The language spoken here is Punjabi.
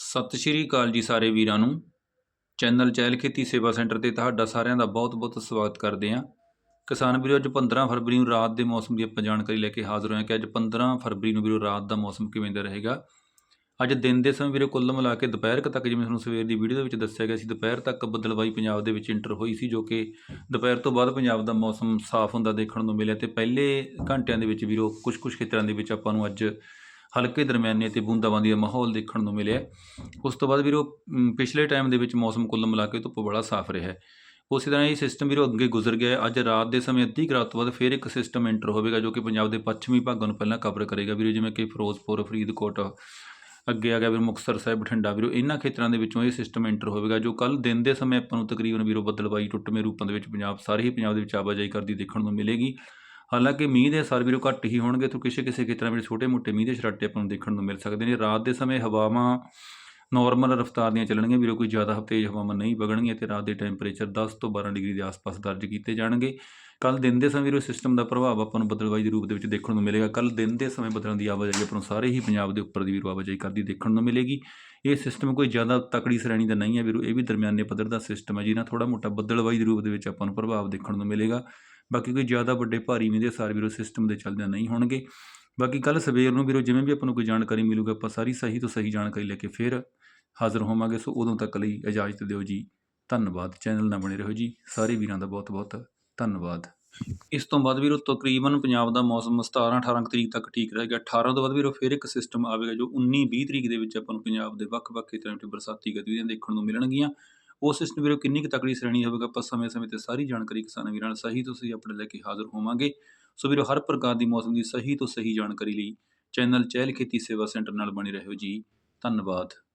ਸਤਿ ਸ਼੍ਰੀ ਅਕਾਲ ਜੀ ਸਾਰੇ ਵੀਰਾਂ ਨੂੰ। ਚੈਨਲ ਚਹਿਲ ਖੇਤੀ ਸੇਵਾ ਸੈਂਟਰ ਤੇ ਤੁਹਾਡਾ ਸਾਰਿਆਂ ਦਾ ਬਹੁਤ-ਬਹੁਤ ਸਵਾਗਤ ਕਰਦੇ ਹਾਂ। ਕਿਸਾਨ ਵੀਰੋ, ਅੱਜ 15 ਫਰਵਰੀ ਨੂੰ ਰਾਤ ਦੇ ਮੌਸਮ ਦੀ ਆਪਾਂ ਜਾਣਕਾਰੀ ਲੈ ਕੇ ਹਾਜ਼ਰ ਹੋਏ ਹਾਂ ਕਿ ਅੱਜ 15 ਫਰਵਰੀ ਨੂੰ ਵੀਰੋ ਰਾਤ ਦਾ ਮੌਸਮ ਕਿਵੇਂ ਦਾ ਰਹੇਗਾ। ਅੱਜ ਦਿਨ ਦੇ ਸਮੇਂ ਵੀਰੇ ਕੁੱਲ ਮਿਲਾ ਕੇ ਦੁਪਹਿਰ ਤੱਕ ਜਿਵੇਂ ਤੁਹਾਨੂੰ ਸਵੇਰ ਦੀ ਵੀਡੀਓ ਦੇ ਵਿੱਚ ਦੱਸਿਆ ਗਿਆ ਸੀ, ਦੁਪਹਿਰ ਤੱਕ ਬੱਦਲਬਾਈ ਪੰਜਾਬ ਦੇ ਵਿੱਚ ਇੰਟਰ ਹੋਈ ਸੀ, ਜੋ ਕਿ ਦੁਪਹਿਰ ਤੋਂ ਬਾਅਦ ਪੰਜਾਬ ਦਾ ਮੌਸਮ ਸਾਫ਼ ਹੁੰਦਾ ਦੇਖਣ ਨੂੰ ਮਿਲਿਆ ਤੇ ਪਹਿਲੇ ਘੰਟਿਆਂ ਦੇ ਵਿੱਚ ਵੀਰੋ ਕੁਝ-ਕੁਝ ਖੇਤਰਾਂ ਦੇ ਵਿੱਚ ਆਪਾਂ ਨੂੰ ਅੱਜ ਹਲਕੇ ਦਰਮਿਆਨੇ ਤੇ ਬੂੰਦਾਬਾਂਦੀ ਦਾ ਮਾਹੌਲ ਦੇਖਣ ਨੂੰ ਮਿਲਿਆ। ਉਸ ਤੋਂ ਬਾਅਦ ਵੀਰੋ ਅਮ, ਪਿਛਲੇ ਟਾਈਮ ਦੇ ਵਿੱਚ ਮੌਸਮ ਕੁੱਲ ਮਿਲਾ ਕੇ ਧੁੱਪ ਬੜਾ ਸਾਫ਼ ਰਿਹਾ ਹੈ। ਉਸੇ ਤਰ੍ਹਾਂ ਇਹ ਸਿਸਟਮ ਵੀਰੋ ਅੱਗੇ ਗੁਜ਼ਰ ਗਿਆ ਅੱਜ ਰਾਤ ਦੇ ਸਮੇਂ ਅੱਧੀ ਕੁ ਰਾਤ ਤੋਂ ਬਾਅਦ ਫਿਰ ਇੱਕ ਸਿਸਟਮ ਐਂਟਰ ਹੋਵੇਗਾ ਜੋ ਕਿ ਪੰਜਾਬ ਦੇ ਪੱਛਮੀ ਭਾਗਾਂ ਨੂੰ ਪਹਿਲਾਂ ਕਵਰ ਕਰੇਗਾ। ਵੀਰੋ ਜਿਵੇਂ ਕਿ ਫਿਰੋਜ਼ਪੁਰ ਫਰੀਦਕੋਟ ਅੱਗੇ ਆ ਗਿਆ ਵੀਰੋ ਮੁਕਤਸਰ ਸਾਹਿਬ ਬਠਿੰਡਾ ਵੀਰੋ ਇਹਨਾਂ ਖੇਤਰਾਂ ਦੇ ਵਿੱਚੋਂ ਇਹ ਸਿਸਟਮ ਐਂਟਰ ਹੋਵੇਗਾ ਜੋ ਕੱਲ ਦਿਨ ਦੇ ਸਮੇਂ ਆਪਾਂ ਨੂੰ ਤਕਰੀਬਨ ਵੀਰੋ ਬੱਦਲਬਾਈ ਟੁੱਟਵੇਂ ਰੂਪਾਂ ਦੇ ਵਿੱਚ ਪੰਜਾਬ ਸਾਰੇ ਹੀ ਪੰਜਾਬ ਦੇ ਵਿੱਚ ਆਵਾਜਾਈ ਕਰਦੀ ਦੇਖਣ ਨੂੰ ਮਿਲੇਗੀ। ਹਾਲਾਂਕਿ ਮੀਂਹ ਦੇ ਅਸਰ ਵੀਰੋ ਘੱਟ ਹੀ ਹੋਣਗੇ ਤੋਂ ਕਿਸੇ ਕਿਸੇ ਖੇਤਰਾਂ ਵਿੱਚ ਛੋਟੇ-ਮੋਟੇ ਮੀਂਹ ਦੇ ਛਰਾਟੇ ਆਪਾਂ ਨੂੰ ਦੇਖਣ ਨੂੰ ਮਿਲ ਸਕਦੇ ਨੇ। ਰਾਤ ਦੇ ਸਮੇਂ ਹਵਾਵਾਂ ਨਾਰਮਲ ਰਫ਼ਤਾਰ ਦੀਆਂ ਚੱਲਣਗੀਆਂ, ਵੀਰੋ ਕੋਈ ਜ਼ਿਆਦਾ ਤੇਜ਼ ਹਵਾਵਾਂ ਨਹੀਂ ਵਗਣਗੀਆਂ ਤੇ ਰਾਤ ਦੇ ਟੈਂਪਰੇਚਰ 10 ਤੋਂ 12 ਡਿਗਰੀ ਦੇ ਆਸ-ਪਾਸ ਦਰਜ ਕੀਤੇ ਜਾਣਗੇ। ਕੱਲ ਦਿਨ ਦੇ ਸਮੇਂ ਵੀਰੋ ਸਿਸਟਮ ਦਾ ਪ੍ਰਭਾਵ ਆਪਾਂ ਨੂੰ ਬਦਲਵਾਈ ਦੇ ਰੂਪ ਦੇ ਵਿੱਚ ਦੇਖਣ ਨੂੰ ਮਿਲੇਗਾ। ਕੱਲ ਦਿਨ ਦੇ ਸਮੇਂ ਬੱਦਲਾਂ ਦੀ ਆਵਾਜਾਈ ਆਪਾਂ ਨੂੰ ਸਾਰੇ ਹੀ ਪੰਜਾਬ ਦੇ ਉੱਪਰ ਦੀ ਵੀਰੋ ਆਵਾਜਾਈ ਕਰਦੀ ਦੇਖਣ ਨੂੰ ਮਿਲੇਗੀ। ਇਹ ਸਿਸਟਮ ਕੋਈ ਜ਼ਿਆਦਾ ਤਕੜੀ ਸ਼੍ਰੇਣੀ ਦਾ ਨਹੀਂ ਹੈ ਵੀਰੋ, ਇਹ ਵੀ ਦਰਮਿਆਨੇ ਪੱਧਰ ਦਾ ਸਿਸਟਮ ਹੈ ਜਿਹਨਾਂ ਥੋੜਾ ਮੋਟਾ ਬੱਦਲਬਾਈ ਦੇ ਰੂਪ ਦੇ ਵਿੱਚ ਆਪਾਂ ਨੂੰ ਪ੍ਰਭਾਵ ਦੇਖਣ ਨੂੰ ਮਿਲੇਗਾ। ਬਾਕੀ ਕੋਈ ਜ਼ਿਆਦਾ ਵੱਡੇ ਭਾਰੀ ਮੀਂਹ ਦੇ ਅਸਰ ਵੀਰੋ ਸਿਸਟਮ ਦੇ ਚੱਲਦਿਆਂ ਨਹੀਂ ਹੋਣਗੇ। ਬਾਕੀ ਕੱਲ ਸਵੇਰ ਨੂੰ ਵੀਰੋ ਜਿਵੇਂ ਵੀ ਆਪਾਂ ਨੂੰ ਕੋਈ ਜਾਣਕਾਰੀ ਮਿਲੂਗਾ, ਆਪਾਂ ਸਾਰੀ ਸਹੀ ਤੋਂ ਸਹੀ ਜਾਣਕਾਰੀ ਲੈ ਕੇ ਫਿਰ ਹਾਜ਼ਰ ਹੋਵਾਂਗੇ। ਸੋ ਉਦੋਂ ਤੱਕ ਲਈ ਇਜਾਜ਼ਤ ਦਿਓ ਜੀ। ਧੰਨਵਾਦ। ਚੈਨਲ ਨਾਲ ਬਣੇ ਰਹੋ ਜੀ। ਸਾਰੇ ਵੀਰਾਂ ਦਾ ਬਹੁਤ ਬਹੁਤ ਧੰਨਵਾਦ। ਇਸ ਤੋਂ ਬਾਅਦ ਵੀਰੋ ਤਕਰੀਬਨ ਪੰਜਾਬ ਦਾ ਮੌਸਮ 17 18 ਤਰੀਕ ਤੱਕ ਠੀਕ ਰਹੇਗਾ 18 ਤੋਂ ਬਾਅਦ ਵੀਰੋ ਫਿਰ ਇੱਕ ਸਿਸਟਮ ਆਵੇਗਾ ਜੋ 19 20 ਤਰੀਕ ਦੇ ਵਿੱਚ ਆਪਾਂ ਨੂੰ ਪੰਜਾਬ ਦੇ ਵੱਖ-ਵੱਖ ਖੇਤਰਾਂ ਵਿੱਚ ਬਰਸਾਤੀ ਗਤੀਵਿਧੀਆਂ ਦੇਖਣ ਨੂੰ ਮਿਲਣਗੀਆਂ। ਉਸ ਸਿਸਟਮ ਵੀਰੋ ਕਿੰਨੀ ਕੁ ਤਕੜੀ ਸ਼੍ਰੇਣੀ ਹੋਵੇਗਾ? ਆਪਾਂ ਸਮੇਂ-ਸਮੇਂ ਤੇ ਸਾਰੀ ਜਾਣਕਾਰੀ ਕਿਸਾਨਾਂ ਵੀਰਾਂ ਨਾਲ ਸਹੀ ਤੋਂ ਸਹੀ ਆਪਣੇ ਲੈ ਕੇ ਹਾਜ਼ਰ ਹੋਵਾਂਗੇ। ਸੋ ਵੀਰੋ, ਹਰ ਪ੍ਰਕਾਰ ਦੀ ਮੌਸਮ ਦੀ ਸਹੀ ਤੋਂ ਸਹੀ ਜਾਣਕਾਰੀ ਲਈ ਚੈਨਲ ਚਹਿਲ ਖੇਤੀ ਸੇਵਾ ਸੈਂਟਰ ਨਾਲ ਬਣੇ ਰਹੋ ਜੀ। ਧੰਨਵਾਦ।